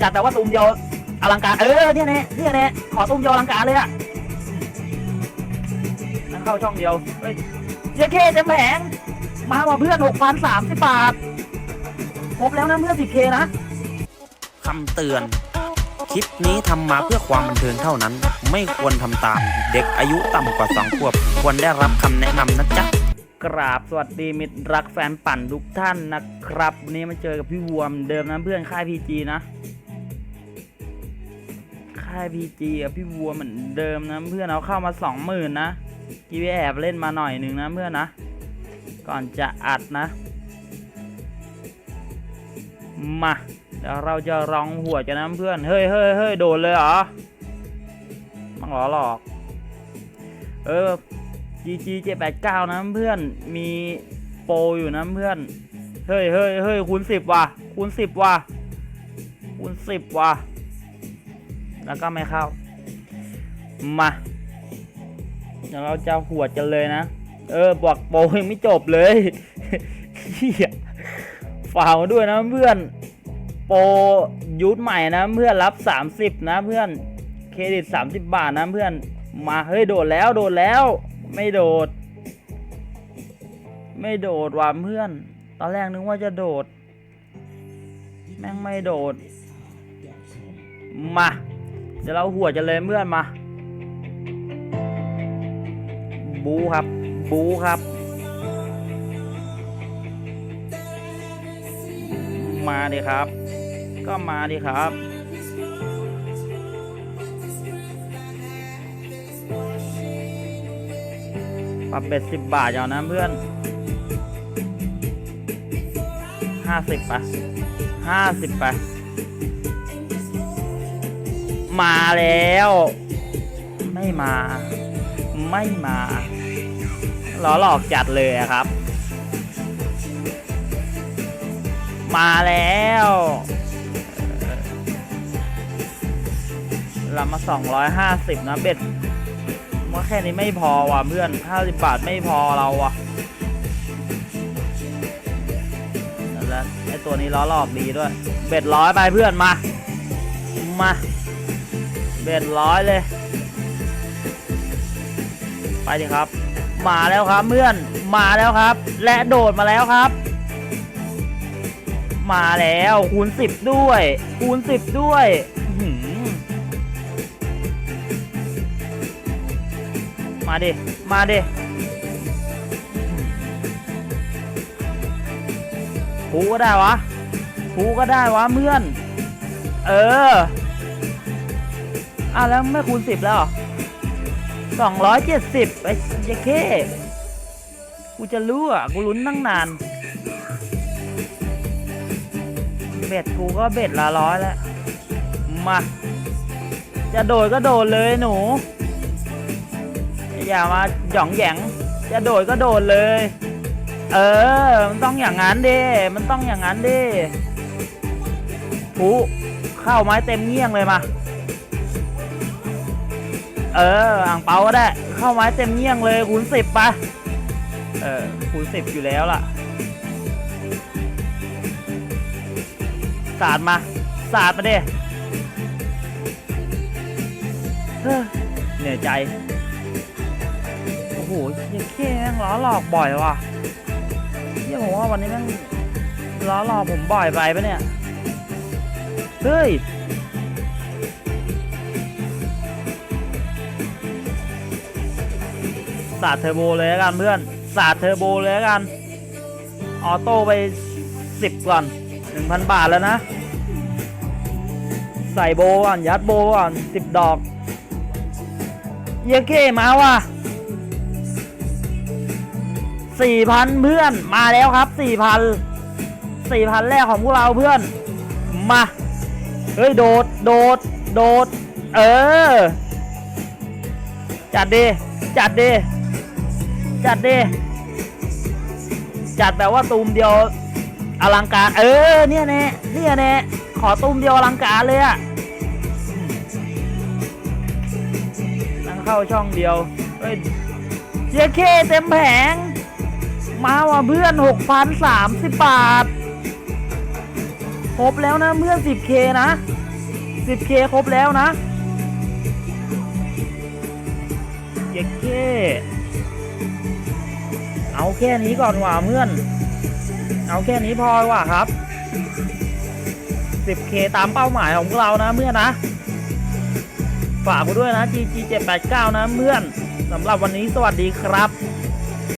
จัดแต่ว่าตูมเดียวอลังการ เออเนี่ยแน่เนี่ยแน่ขอตูมเดียวอลังการเลยอะนั่นเข้าช่องเดียวเฮ้ยเจ๊เคเต็มแผงมาว่าเพื่อนหกพันสามสิบบาทครบแล้วนะเพื่อนสิเคนะคำเตือน คลิปนี้ทำมาเพื่อความบันเทิงเท่านั้น ไม่ควรทำตาม เด็กอายุต่ำกว่าสองขวบ ควรได้รับคำแนะนำนะจ๊ะกราบสวัสดีมิตรรักแฟนปั่นทุกท่านนะครับวันนี้มาเจอกับพี่วัวเหมือนเดิมนะเพื่อนค่ายพีจีนะ ค่ายพีจีกับพี่วัวเหมือนเดิมนะเพื่อนเอาเข้ามาสองหมื่นนะกีวีแอบเล่นมาหน่อยหนึ่งนะเพื่อนนะ ก่อนจะอัดนะ มาเดี๋ยวเราจะร้องหัวดกันะเพื่อน เฮ้ยเฮ้ยเฮ้ยโดนเลยเหรอมังหรอหลอก เออ GG 789นะเพื่อน มีโปรอยู่นะเพื่อน เฮ้ยเฮ้ยเฮ้ยคูณสิบว่ะคูณสิบว่ะคูณสิบว่ะ แล้วก็ไม่เข้า มา เดี๋ยวเราจะหวดกันเลยนะ เออบอกโปยังไม่จบเลยเฮียฝากมาด้วยนะเพื่อน โปยุทธใหม่นะเพื่อนรับ 30 นะเพื่อน เครดิต 30 บาทนะเพื่อน มาเฮ้ยโดดแล้วโดดแล้ว ไม่โดด ไม่โดดว่ะเพื่อน ตอนแรกนึกว่าจะโดด แม่งไม่โดด มา เดี๋ยวเราหัวดกันเลยเพื่อนมา บูครับ บูครับ มาดิครับ ก็มาดิครับปรับเบ็ดสิบบาทเอานะเพื่อนห้าสิบไปห้าสิบไป มาแล้ว ไม่มา ไม่มาล้อหลอกจัดเลยครับ มาแล้วเออเรามา 250 นะเบ็ดว่าแค่นี้ไม่พอว่ะเพื่อน 50 บาทไม่พอเราอะแหละไอตัวนี้ล้อหลอกดีด้วย เบ็ดร้อยไปเพื่อนมา มา เบ็ดร้อยเลย ไปดิครับ มาแล้วครับเพื่อนมาแล้วครับ และโดดมาแล้วครับ มาแล้วคูณสิบด้วย คูณสิบด้วยมาดิ มาดิผูก็ได้วะผูก็ได้วะเพื่อน เออ อะแล้วไม่คูณสิบแล้วหรอสองร้อยเจ็ดสิบไอ้เจ๊เข้กูจะรู้อะกูลุ้นตั้งนาน เบ็ดกูก็เบ็ดละร้อยแล้ว มา จะโดดก็โดดเลยหนู อย่ามาหย่องแหยง จะโดดก็โดดเลย เออ มันต้องอย่างนั้นดิ มันต้องอย่างนั้นดิผูเข้าไม้เต็มเงี้ยงเลยมา เอออ่างเปาก็ได้ เข้าไม้เต็มเงี้ยงเลยคูณสิบไปเออคูณสิบอยู่แล้วล่ะสาดมาสาดมาเฮ้เหนื่อยใจ โอ้โหยังแค่งล้อหลอกบ่อยว่ะเฮียผมว่าวันนี้แม่งล้อหลอกผมบ่อยไปปะเนี่ย เฮ้ย สาดเทอร์โบเลยล้วกันเพื่อนสาดเทอร์โบเลยล้วกันออโต้ไปสิบก่อนหนึ่งพันบาทแล้วนะ ใส่โบก่อน ยัดโบก่อนสิบดอกเยเก้มาว่ะสี่พันเพื่อนมาแล้วครับสี่พันสี่พันแรกของพวกเราเพื่อน มา เฮ้ย โดด โดด โดด เออ จัดดีจัดดี จัดดีจัดแบบว่าตูมเดียวอลังการ เออ เนี่ยแน่เนี่ยแน่ขอตุ้มเดียวอลังการเลยอะนั่งเข้าช่องเดียวเฮ้ยเจ๊เคเต็มแผง มาว่ะเพื่อนหกพันสามสิบบาท ครบแล้วนะเพื่อนสิบเคนะ 10k คครบแล้วนะเย้เก้ เอาแค่นี้ก่อนว่ะเพื่อน เอาแค่นี้พอว่ะครับ 10k ตามเป้าหมายของเรานะเพื่อนนะ ฝากกูด้วยนะ GG 789 นะเพื่อนสำหรับวันนี้สวัสดีครับ